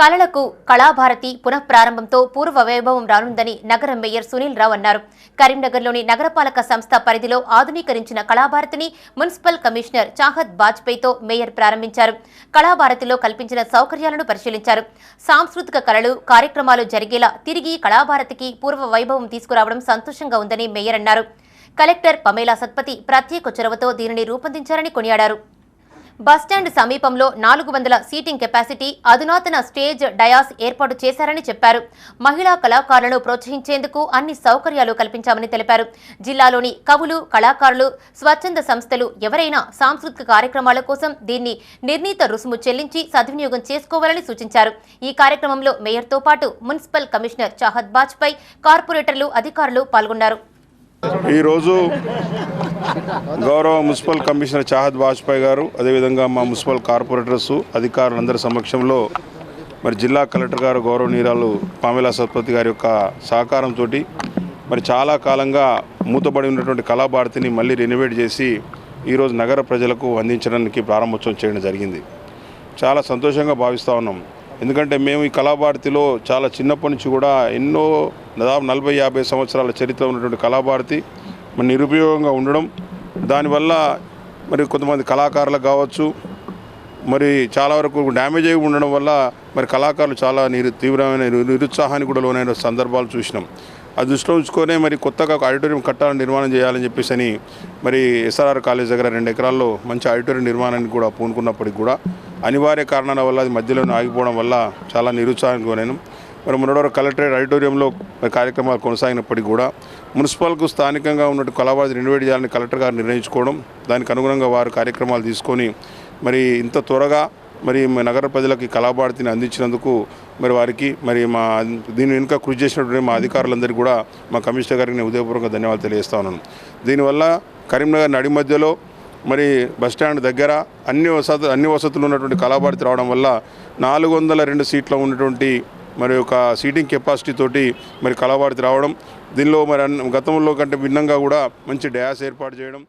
కళలకు కళాభారతి పునఃప్రారంభంతో పూర్వ వైభవం రానుందని నగర మేయర్ సునీల్ రావు అన్నారు. కరీంనగర్లోని నగరపాలక సంస్థ పరిధిలో ఆధునీకరించిన కళాభారతిని మున్సిపల్ కమిషనర్ చాహద్ బాజ్పేయితో మేయర్ ప్రారంభించారు. కళాభారతిలో కల్పించిన సౌకర్యాలను పరిశీలించారు. సాంస్కృతిక కళలు కార్యక్రమాలు జరిగేలా తిరిగి కళాభారతికి పూర్వ వైభవం తీసుకురావడం సంతోషంగా ఉందని మేయర్ అన్నారు. కలెక్టర్ పమేలా సత్పతి ప్రత్యేక చొరవతో దీనిని రూపొందించారని కొనియాడారు. బస్టాండ్ సమీపంలో నాలుగు వందల సీటింగ్ కెపాసిటీ అధునాతన స్టేజ్ డయాస్ ఏర్పాటు చేశారని చెప్పారు. మహిళా కళాకారులను ప్రోత్సహించేందుకు అన్ని సౌకర్యాలు కల్పించామని తెలిపారు. జిల్లాలోని కవులు కళాకారులు స్వచ్ఛంద సంస్థలు ఎవరైనా సాంస్కృతిక కార్యక్రమాల కోసం దీన్ని నిర్ణీత రుసుము చెల్లించి సద్వినియోగం చేసుకోవాలని సూచించారు. ఈ కార్యక్రమంలో మేయర్తో పాటు మున్సిపల్ కమిషనర్ చాహద్ బాజ్పై కార్పొరేటర్లు అధికారులు పాల్గొన్నారు. ఈరోజు గౌరవ మున్సిపల్ కమిషనర్ చాహద్ వాజ్పేయి గారు అదేవిధంగా మా మున్సిపల్ కార్పొరేటర్స్ అధికారులందరి సమక్షంలో మరి జిల్లా కలెక్టర్ గారు గౌరవనీయురాలు పామిలా సత్పతి గారి యొక్క సహకారంతో మరి చాలా కాలంగా మూతబడి ఉన్నటువంటి కళాభారతిని మళ్ళీ రెనోవేట్ చేసి ఈరోజు నగర ప్రజలకు అందించడానికి ప్రారంభోత్సవం చేయడం జరిగింది. చాలా సంతోషంగా భావిస్తూ ఉన్నాం. ఎందుకంటే మేము ఈ కళాభారతిలో చాలా చిన్నప్పటి నుంచి కూడా ఎన్నో దాదాపు నలభై యాభై సంవత్సరాల చరిత్ర ఉన్నటువంటి కళాభారతి మరి నిరుపయోగంగా ఉండడం దానివల్ల మరి కొంతమంది కళాకారులకు కావచ్చు మరి చాలా వరకు డ్యామేజ్ అయి ఉండడం వల్ల మరి కళాకారులు చాలా నిరు తీవ్రమైన నిరుత్సాహానికి కూడా లోనైన సందర్భాలు చూసినాం. అది దృష్టిలో ఉంచుకొనే మరి కొత్తగా ఒక ఆడిటోరియం కట్టాలని నిర్మాణం చేయాలని చెప్పేసి అని మరి ఎస్ఆర్ఆర్ కాలేజ్ దగ్గర రెండు ఎకరాల్లో మంచి ఆడిటోరియం నిర్మాణానికి కూడా పూనుకున్నప్పటికి కూడా అనివార్య కారణాల వల్ల అది మధ్యలో ఆగిపోవడం వల్ల చాలా నిరుత్సాహానికి నేను. మరి మొన్నటి కలెక్టరేట్ ఆడిటోరియంలో కార్యక్రమాలు కొనసాగినప్పటికీ కూడా మున్సిపల్కు స్థానికంగా ఉన్నట్టు కళాబాధ రెన్యువేట్ చేయాలని కలెక్టర్ గారు నిర్ణయించుకోవడం దానికి అనుగుణంగా వారు కార్యక్రమాలు తీసుకొని మరి ఇంత త్వరగా మరి మా నగర ప్రజలకి ఈ కళాభారతిని అందించినందుకు మరి వారికి మరి మా దీని వెనుక కృషి చేసినటువంటి మా అధికారులందరికీ కూడా మా కమిషనర్ గారికి నేను ఉదయపూర్వక ధన్యవాదాలు తెలియజేస్తా ఉన్నాను. దీనివల్ల కరీంనగర్ నడి మధ్యలో మరి బస్టాండ్ దగ్గర అన్ని వసతులు అన్ని వసతులు ఉన్నటువంటి కళాభారతి రావడం వల్ల నాలుగు వందల రెండు సీట్లో ఉన్నటువంటి మరి ఒక సీటింగ్ కెపాసిటీ తోటి మరి కళాభారతి రావడం. దీనిలో మరి గతంలో కంటే భిన్నంగా కూడా మంచి డయాస్ ఏర్పాటు చేయడం.